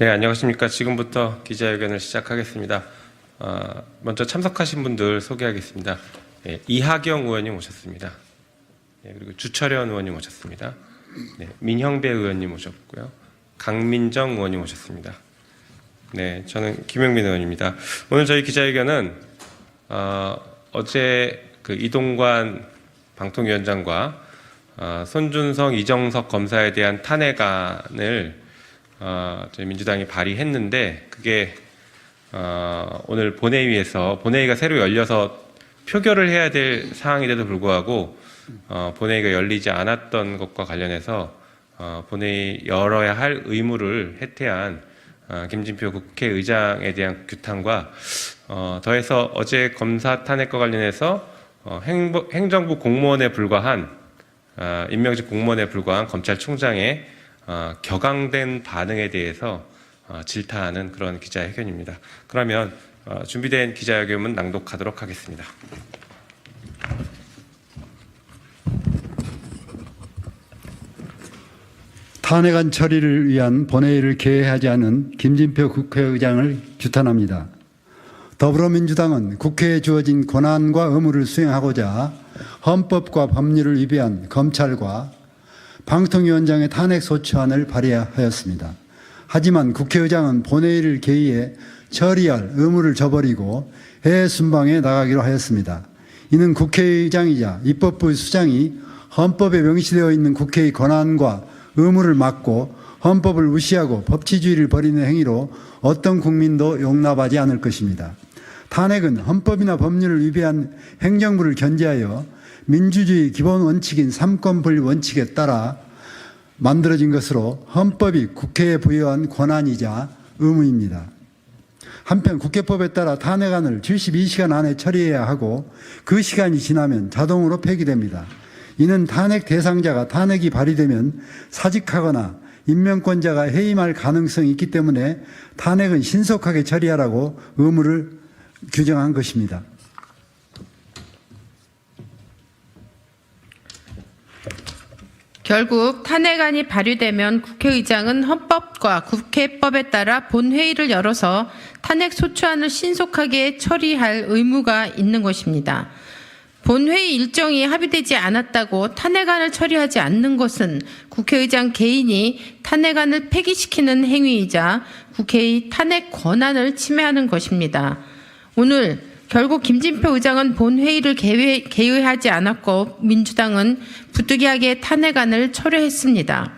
네, 안녕하십니까. 지금부터 기자회견을 시작하겠습니다. 어, 먼저 참석하신 분들 소개하겠습니다. 예, 이하경 의원님 오셨습니다. 예, 그리고 주철현 의원님 오셨습니다. 네, 민형배 의원님 오셨고요. 강민정 의원님 오셨습니다. 네, 저는 김영민 의원입니다. 오늘 저희 기자회견은 어, 어제 그 이동관 방통위원장과 어, 손준성, 이정석 검사에 대한 탄핵안을 어, 저희 민주당이 발의했는데 그게 어, 오늘 본회의에서 본회의가 새로 열려서 표결을 해야 될 사항인데도 불구하고 어, 본회의가 열리지 않았던 것과 관련해서 어, 본회의 열어야 할 의무를 해태한 어, 김진표 국회의장에 대한 규탄과 어, 더해서 어제 검사 탄핵과 관련해서 행정부 공무원에 불과한 어, 임명직 공무원에 불과한 검찰총장의 어, 격앙된 반응에 대해서 어, 질타하는 그런 기자회견입니다. 그러면 어, 준비된 기자회견은 낭독하도록 하겠습니다. 탄핵안 처리를 위한 본회의를 개회하지 않은 김진표 국회의장을 규탄합니다. 더불어민주당은 국회에 주어진 권한과 의무를 수행하고자 헌법과 법률을 위배한 검찰과 방통위원장의 탄핵 소추안을 발의하였습니다. 하지만 국회의장은 본회의를 개의해 처리할 의무를 저버리고 해외 순방에 나가기로 하였습니다. 이는 국회의장이자 입법부의 수장이 헌법에 명시되어 있는 국회의 권한과 의무를 막고 헌법을 무시하고 법치주의를 벌이는 행위로 어떤 국민도 용납하지 않을 것입니다. 탄핵은 헌법이나 법률을 위배한 행정부를 견제하여 민주주의 기본 원칙인 삼권분리 원칙에 따라 만들어진 것으로 헌법이 국회에 부여한 권한이자 의무입니다. 한편 국회법에 따라 탄핵안을 72시간 안에 처리해야 하고 그 시간이 지나면 자동으로 폐기됩니다. 이는 탄핵 대상자가 탄핵이 발의되면 사직하거나 임명권자가 해임할 가능성이 있기 때문에 탄핵은 신속하게 처리하라고 의무를 규정한 것입니다. 결국 탄핵안이 발의되면 국회의장은 헌법과 국회법에 따라 본회의를 열어서 탄핵 소추안을 신속하게 처리할 의무가 있는 것입니다. 본회의 일정이 합의되지 않았다고 탄핵안을 처리하지 않는 것은 국회의장 개인이 탄핵안을 폐기시키는 행위이자 국회의 탄핵 권한을 침해하는 것입니다. 오늘 결국 김진표 의장은 본회의를 개회, 개의하지 않았고 민주당은 부득이하게 탄핵안을 철회했습니다.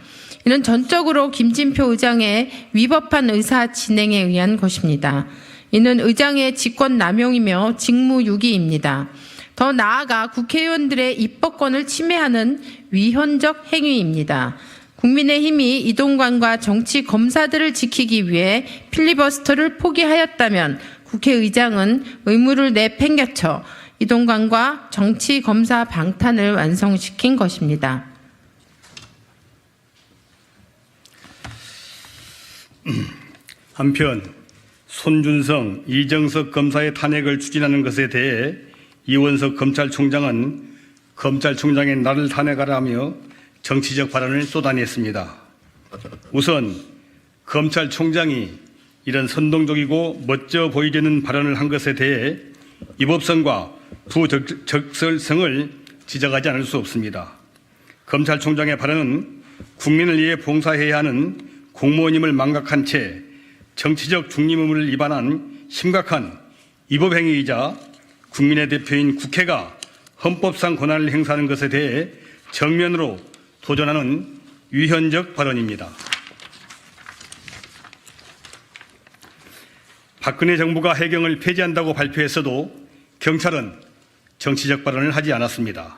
이는 전적으로 김진표 의장의 위법한 의사 진행에 의한 것입니다. 이는 의장의 직권 남용이며 직무유기입니다. 더 나아가 국회의원들의 입법권을 침해하는 위헌적 행위입니다. 국민의힘이 이동관과 정치 검사들을 지키기 위해 필리버스터를 포기하였다면 국회의장은 의무를 내팽개쳐 이동관과 정치 검사 방탄을 완성시킨 것입니다. 한편 손준성, 이정석 검사의 탄핵을 추진하는 것에 대해 이원석 검찰총장은 검찰총장의 나를 탄핵하라며 정치적 발언을 쏟아냈습니다. 우선 검찰총장이 이런 선동적이고 멋져 보이려는 발언을 한 것에 대해 위법성과 부적절성을 지적하지 않을 수 없습니다. 검찰총장의 발언은 국민을 위해 봉사해야 하는 공무원임을 망각한 채 정치적 중립 의무를 위반한 심각한 위법 행위이자 국민의 대표인 국회가 헌법상 권한을 행사하는 것에 대해 정면으로 도전하는 위헌적 발언입니다. 박근혜 정부가 해경을 폐지한다고 발표했어도 경찰은 정치적 발언을 하지 않았습니다.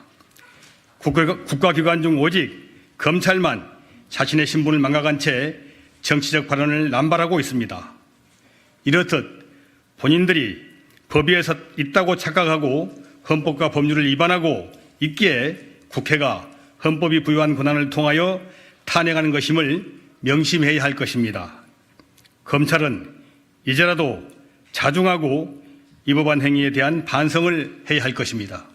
국가- 국가기관 중 오직 검찰만 자신의 신분을 망각한 채 정치적 발언을 남발하고 있습니다. 이렇듯 본인들이 법위에서 있다고 착각하고 헌법과 법률을 위반하고 있기에 국회가 헌법이 부여한 권한을 통하여 탄핵하는 것임을 명심해야 할 것입니다. 검찰은 이제라도 자중하고 이 법안 행위에 대한 반성을 해야 할 것입니다.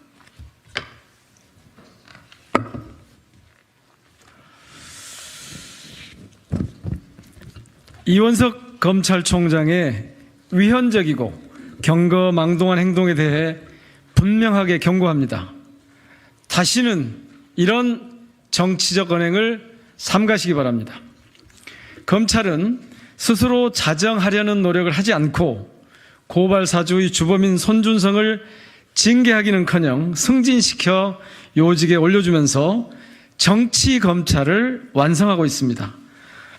이원석 검찰총장의 위헌적이고 경거망동한 행동에 대해 분명하게 경고합니다. 다시는 이런 정치적 언행을 삼가시기 바랍니다. 검찰은 스스로 자정하려는 노력을 하지 않고 고발 사주의 주범인 손준성을 징계하기는커녕 승진시켜 요직에 올려주면서 정치 검찰을 완성하고 있습니다.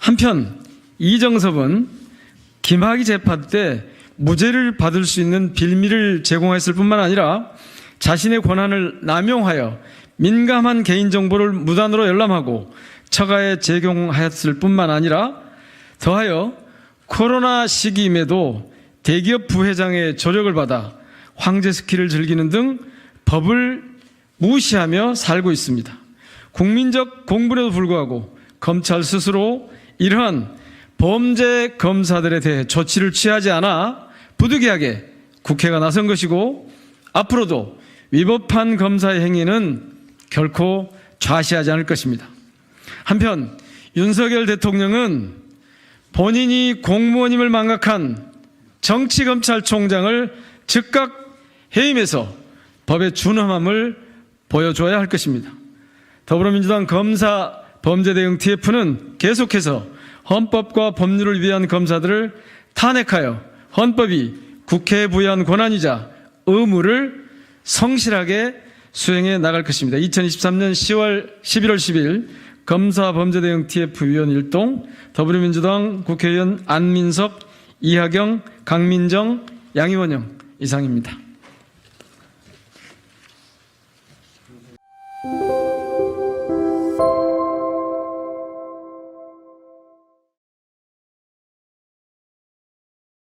한편 이정섭은 김학의 재판 때 무죄를 받을 수 있는 빌미를 제공했을 뿐만 아니라 자신의 권한을 남용하여 민감한 개인정보를 무단으로 열람하고 처가에 제공하였을 뿐만 아니라 더하여 코로나 시기임에도 대기업 부회장의 조력을 받아 황제 스키를 즐기는 등 법을 무시하며 살고 있습니다. 국민적 공분에도 불구하고 검찰 스스로 이러한 범죄 검사들에 대해 조치를 취하지 않아 부득이하게 국회가 나선 것이고 앞으로도 위법한 검사의 행위는 결코 좌시하지 않을 것입니다. 한편 윤석열 대통령은 본인이 공무원임을 망각한 정치검찰총장을 즉각 해임해서 법의 준엄함을 보여줘야 할 것입니다. 더불어민주당 검사 범죄 대응 TF는 계속해서 헌법과 법률을 위한 검사들을 탄핵하여 헌법이 국회에 부여한 권한이자 의무를 성실하게 수행해 나갈 것입니다. 2023년 10월 11월 10일 검사 범죄 대응 TF 위원 일동 더불어민주당 국회의원 안민석, 이하경, 강민정, 양희원영 이상입니다.